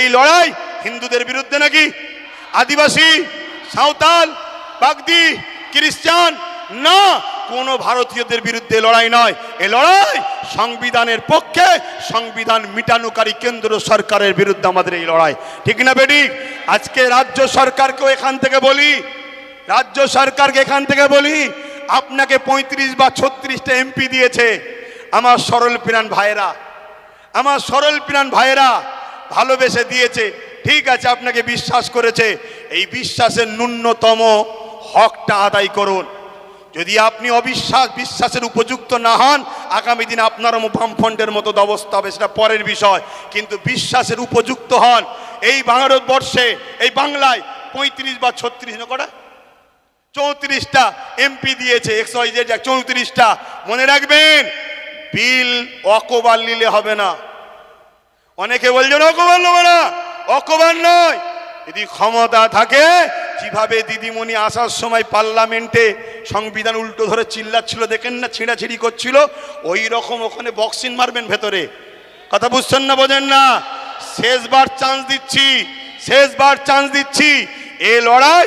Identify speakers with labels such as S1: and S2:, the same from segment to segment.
S1: এই লড়াই হিন্দুদের বিরুদ্ধে নাকি? আদিবাসী, সাঁওতাল, বাগদি, খ্রিস্টান? না, কোনো ভারতীয়দের বিরুদ্ধে লড়াই নয়। এ লড়াই সংবিধানের পক্ষে সংবিধান মিটানোকারী কেন্দ্র সরকারের বিরুদ্ধে আমাদের এই লড়াই। ঠিক না বেটি? আজকে রাজ্য সরকারকেও এখান থেকে বলি, রাজ্য সরকারকে এখান থেকে বলি, আপনাকে পঁয়ত্রিশ বা ছত্রিশটা এমপি দিয়েছে আমার সরল প্রাণ ভাইয়েরা। আমার সরল প্রাণ ভাইয়েরা ভালোবেসে দিয়েছে। ঠিক আছে, আপনাকে বিশ্বাস করেছে। এই বিশ্বাসের ন্যূনতম হকটা আদায় করুন। যদি আপনি অবিশ্বাস, বিশ্বাসের উপযুক্ত না হন, আগামী দিন আপনারও বামফ্রন্টের মতো অবস্থা হবে, সেটা পরের বিষয়। কিন্তু বিশ্বাসের উপযুক্ত হন। এই ভারতবর্ষে, এই বাংলায় পঁয়ত্রিশ বা ছত্রিশ কটা? চৌত্রিশটা এমপি দিয়েছে একশো চৌত্রিশটা। মনে রাখবেন, বিল অকবার নিলে হবে না। অনেকে বলছেন, অকবার নেব না অকবার নয়। যদি ক্ষমতা থাকে, যেভাবে দিদিমণি আসার সময় পার্লামেন্টে সংবিধান উল্টো ধরে চিল্লাচ্ছিল, দেখেন না, ছিঁড়াছিড়ি করছিল, ওই রকম ওখানে বক্সিং মারবেন ভেতরে। কথা বুঝছেন না, বোঝেন না? শেষবার চান্স দিচ্ছি, শেষবার চান্স দিচ্ছি। এ লড়াই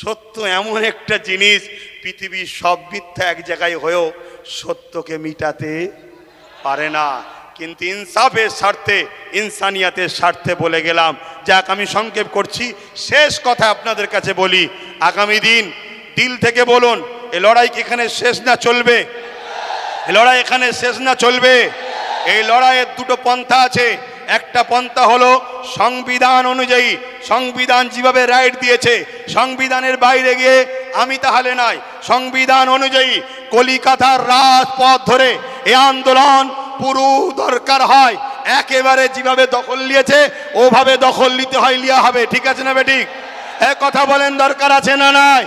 S1: সত্য এমন একটা জিনিস, পৃথিবীর সব মিথ্যা এক জায়গায় হয়েও সত্যকে মিটাতে পারে না। কিন্তু ইনসাফের স্বার্থে, ইনসানিয়াতের স্বার্থে বলে গেলাম, যাক আমি সংক্ষেপ করছি, শেষ কথা আপনাদের কাছে বলি, আগামী দিন দিল থেকে বলুন, এ লড়াই কি এখানে শেষ না চলবে? এই লড়াই এখানে শেষ না চলবে? এই লড়াইয়ের দুটো পন্থা আছে একটা পন্থা হলো সংবিধান অনুযায়ী, সংবিধান যেভাবে রাইট দিয়েছে, সংবিধানের বাইরে গিয়ে আমি তাহলে নাই। সংবিধান অনুযায়ী কলিকাতার রাজপথ ধরে এ আন্দোলন পুরো দরকার হয়। একেবারে যেভাবে দখল নিয়েছে, ওভাবে দখল নিতে হয় লিয়া হবে। ঠিক আছে না বেঠিক? হ্যাঁ কথা বলেন দরকার আছে না নাই?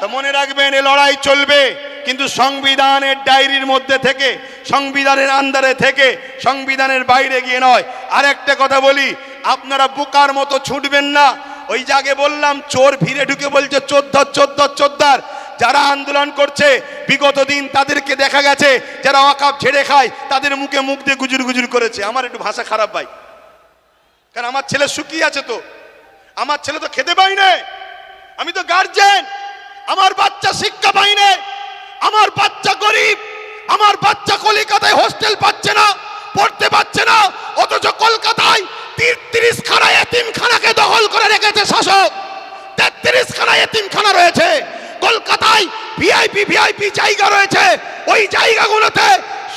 S1: তো মনে রাখবেন, এ লড়াই চলবে। কিন্তু সংবিধানের ডায়েরির মধ্যে থেকে, সংবিধানের আন্দারে থেকে, সংবিধানের বাইরে গিয়ে নয়। আর একটা কথা বলি, আপনারা বোকার মতো ছুটবেন না। ওই জাগে বললাম, চোর ভিড়ে ঢুকে বলছে, চোদ্দার চোদ্দার চোদ্দার। যারা আন্দোলন করছে, বিগত দিন তাদেরকে দেখা গেছে, যারা অকাপ ছেড়ে খায়, তাদের মুখে মুখ দিয়ে গুজুর গুজুর করেছে। আমার একটু ভাষা খারাপ ভাই। কারণ আমার ছেলে শুকিয়ে আছে তো। আমার ছেলে তো খেতে পাই না। আমি তো গার্জেন আমার বাচ্চা শিক্ষা পাই না। আমার বাচ্চা গরিব, আমার বাচ্চা কলিকাতায় হোস্টেল পাচ্ছে না, পড়তে পাচ্ছে না, অথচ কলকাতায় তিরিশ খানা এতিমখানাকে দখল করে রেখেছে শাসক। তেত্রিশ খানা এতিমখানা রয়েছে। কলকাতায় ভিআইপি ভিআইপি জায়গা রয়েছে। ওই জায়গাগুলোতে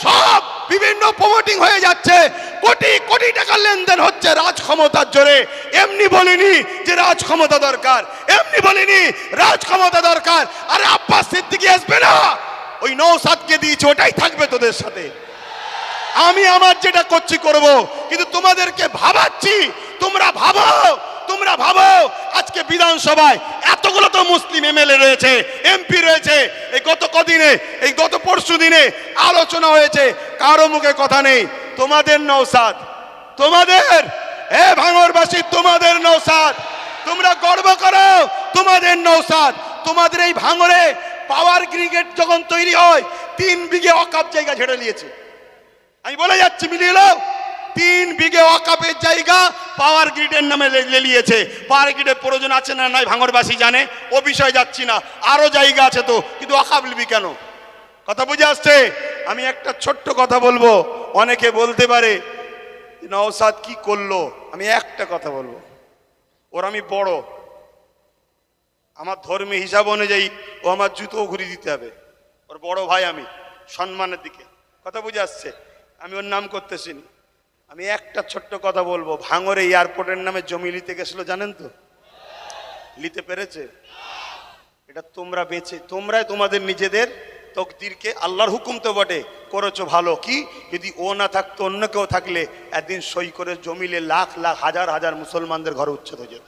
S1: সব বিভিন্ন প্রমোটিং হয়ে যাচ্ছে। কোটি কোটি টাকার লেনদেন হচ্ছে রাজ ক্ষমতার জোরে। এমনি বলিনি যে রাজ ক্ষমতা দরকার। এমনি বলিনি রাজ ক্ষমতা দরকার। আরে আব্বাস সিদ্দিকি আসবে না। ওই নৌসাদকে দিয়েছে, ওটাই থাকবে তোদের সাথে। আমি আমার যেটা করছি করব, কিন্তু তোমাদেরকে ভাবাচ্ছি। তোমরা ভাবো তোমরা ভাবো, আজকে বিধানসভায় এতগুলো তো মুসলিম এমএলএ রয়েছে, এমপি রয়েছে। এই গত কদিনে, এই গত পরশু দিনে আলোচনা হয়েছে, কারও মুখে কথা নেই। তোমাদের নৌসাদ তোমাদের? এ ভাঙরবাসী, তোমাদের নৌসাদ তোমরা গর্ব করো, তোমাদের নৌসাদ তোমাদের এই ভাঙরে পাওয়ার গ্রিগেড যখন তৈরি হয়, তিন বিঘে অকাপ জায়গা ছেড়ে নিয়েছে। আমি বলে যাচ্ছি, মিলিয়ে নাও। তিন বিঘে অকাপের জায়গা পাওয়ার গ্রিডের নামে লেলিয়েছে পাওয়ার গ্রিডের প্রয়োজন আছে না নাই, ভাঙরবাসী জানে। ও বিষয়ে যাচ্ছি না। আরও জায়গা আছে তো, কিন্তু অকাপ লিবি কেন? কথা বুঝে আসছে? আমি একটা ছোট্ট কথা বলব। অনেকে বলতে পারে, নওসাদ কি করল? আমি একটা কথা বলব। ওর আমি বড়। আমার ধর্মীয় হিসাব অনুযায়ী ও আমার জুতো ঘুরি দিতে হবে। ওর বড় ভাই আমি, সম্মানের দিকে। কথা বুঝে আসছে? আমি ওর নাম করতেছি আমি একটা ছোট্ট কথা বলব। ভাঙরে এয়ারপোর্টের নামে জমি নিতে গেছিল, জানেন তো? নিতে পেরেছে? এটা তোমরা বেঁচে তোমরাই তোমাদের নিজেদের তকদিরকে আল্লাহর হুকুম তো বটে। করেছ ভালো। কি? যদি ও না থাকতো, অন্য কেউ থাকলে একদিন সই করে জমিলে লাখ লাখ, হাজার হাজার মুসলমানদের ঘরে উচ্ছেদ হয়ে যেত।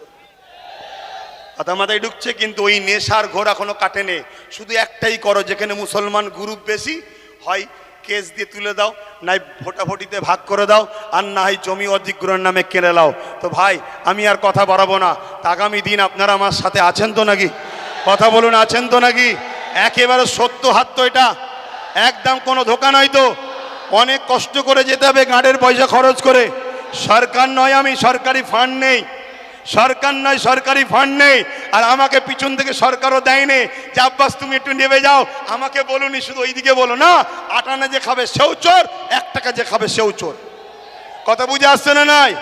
S1: কথা মাথায় ঢুকছে, কিন্তু ওই নেশার ঘোর এখনও কাটেনে। শুধু একটাই করো, যেখানে মুসলমান গ্রুপ বেশি হয়, কেস দিয়ে তুলে দাও, নাই ভোটাভুটিতে ভাগ করে দাও, আর না হয় জমি অধিগ্রহণের নামে কেড়ে নাও। তো ভাই, আমি আর কথা বাড়াবো না। আগামী দিন আপনারা আমার সাথে আছেন তো নাকি? কথা বলুন, আছেন তো নাকি? একেবারে সত্য হাত তো এটা। একদম কোনো ধোকা নয় তো। অনেক কষ্ট করে যেতে হবে গাঁড়ের পয়সা খরচ করে। সরকার নয় আমি, সরকারি ফান্ড নেই। সরকার নয়, সরকারি ফান্ড নেই। আর আমাকে পিছন থেকে সরকারও দেয়নি। যে আব্বাস, তুমি একটু নেবে যাও। আমাকে বলুনি, শুধু ওইদিকে বলো। না, আটানা যে খাবে সেও চোর, এক টাকা যে খাবে সেও চোর। কথা বুঝে আসছে না নাই?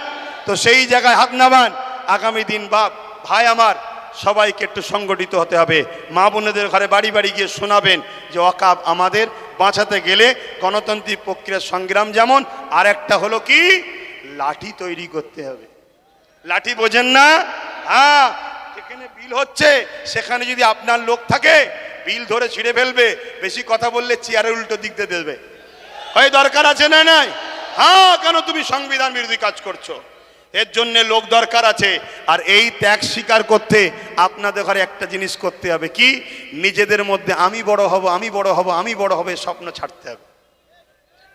S1: তো সেই জায়গায় হাত নামান। আগামী দিন বাপ, ভাই আমার সবাইকে একটু সংগঠিত হতে হবে। মা বোনেদের ঘরে বাড়ি বাড়ি গিয়ে শোনাবেন যে অকাপ আমাদের বাঁচাতে গেলে গণতান্ত্রিক প্রক্রিয়ার সংগ্রাম যেমন, আর একটা হলো কি? লাঠি তৈরি করতে হবে। লাঠি বোঝেন না? হ্যাঁ যেখানে বিল হচ্ছে, সেখানে যদি আপনার লোক থাকে, বিল ধরে ছিঁড়ে ফেলবে, বেশি কথা বললে চেয়ারের উল্টো দিক দিয়ে দেবে। হয় দরকার আছে না নাই? হ্যাঁ কেন তুমি সংবিধান বিরোধী কাজ করছ? এর জন্য লোক দরকার আছে। আর এই ত্যাগ স্বীকার করতে আপনাদের ঘরে একটা জিনিস করতে হবে কি? নিজেদের মধ্যে আমি বড় হব, আমি বড় হব, আমি বড় হবে, স্বপ্ন ছাড়তে হবে।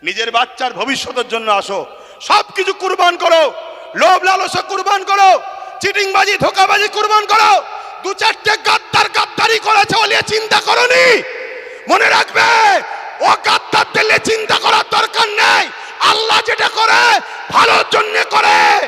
S1: নিজের বাচ্চার ভবিষ্যতের জন্য আসো। সব কিছু কুরবান করো। লোভ লালসা কুরবান করো। চিটিংবাজি, ধোকাবাজি কুরবান করো। দু চারটে গাদ্দার গাদ্দারি করেছে বলে চিন্তা করনি। মনে রাখবে, ও গাদ্দার দিলে চিন্তা করার দরকার নেই। আল্লাহ যেটা করে, ভালোর জন্য করে।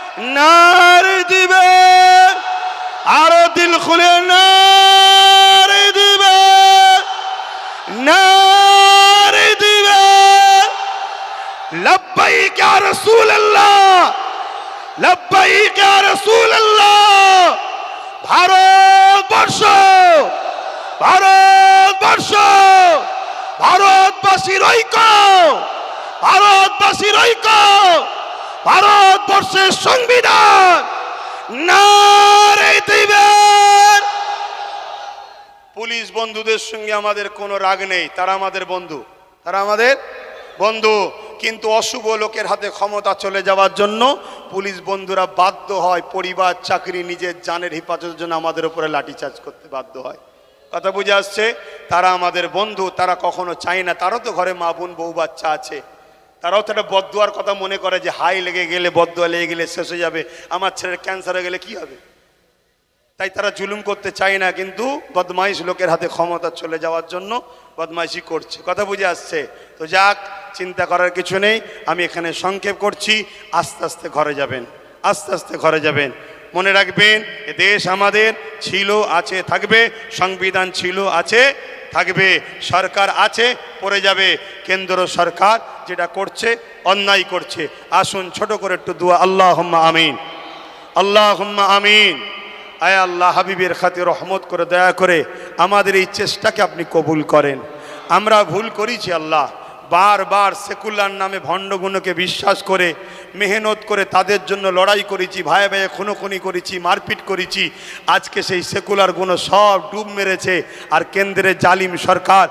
S1: নার দিবে, আরও দিল খুলে নারে দিবে। নারে দিবে। লব্বাইক ইয়া রাসূলুল্লাহ, লব্বাইক ইয়া রাসূলুল্লাহ। ভারতবর্ষ ভারতবর্ষ, ভারতবাসীর ঐক্য ভারতবাসীর ঐক্য। ভারতবর্ষের সংবিধান পুলিশ বন্ধুদের সঙ্গে আমাদের কোনো রাগ নেই। তারা আমাদের বন্ধু। তারা আমাদের বন্ধু। কিন্তু অশুভ লোকের হাতে ক্ষমতা চলে যাওয়ার জন্য পুলিশ বন্ধুরা বাধ্য হয় পরিবার, চাকরি, নিজের জানের হেফাজতের জন্য আমাদের উপরে লাঠিচার্জ করতে বাধ্য হয়। কথা বুঝে আসছে? তারা আমাদের বন্ধু, তারা কখনো চায় না। তারও তো ঘরে মা বোন, বউ বাচ্চা আছে। তারাও তো একটা বদুয়ার কথা মনে করে যে, হাই লেগে গেলে বদুয়া লেগে গেলে শেষ হয়ে যাবে, আমার ছেলের ক্যান্সার হয়ে গেলে কি হবে? তাই তারা জুলুম করতে চায় না, কিন্তু বদমাইশ লোকের হাতে ক্ষমতা চলে যাওয়ার জন্য বদমাইশি করছে। কথা বুঝে আসছে? তো যাক, চিন্তা করার কিছু নেই, আমি এখানে সংক্ষেপ করছি, আস্তে আস্তে ঘরে যাবেন, আস্তে আস্তে ঘরে যাবেন। মনে রাখবেন, এ দেশ আমাদের, ছিল, আছে, থাকবে, সংবিধান ছিল, আছে থাকবে, সরকার আছে, পড়ে যাবে। কেন্দ্র সরকার যেটা করছে, অন্যায় করছে। আসুন ছোট করে একটু দুয়া আল্লাহ আমিন। আল্লাহ আমিন। আয় আল্লাহ, হাবিবের খাতে রহমত করে, দয়া করে আমাদের এই চেষ্টাকে আপনি কবুল করেন। আমরা ভুল করেছি আল্লাহ। বারবার সেকুলার নামে ভণ্ডগুণকে বিশ্বাস করে, মেহনত করে তাদের জন্য লড়াই করেছি, ভাই ভাইয়ে খুনোখুনি করেছি, মারপিট করেছি। আজকে সেই সেকুলার গুণ সব ডুব মেরেছে। আর কেন্দ্রের জালিম সরকার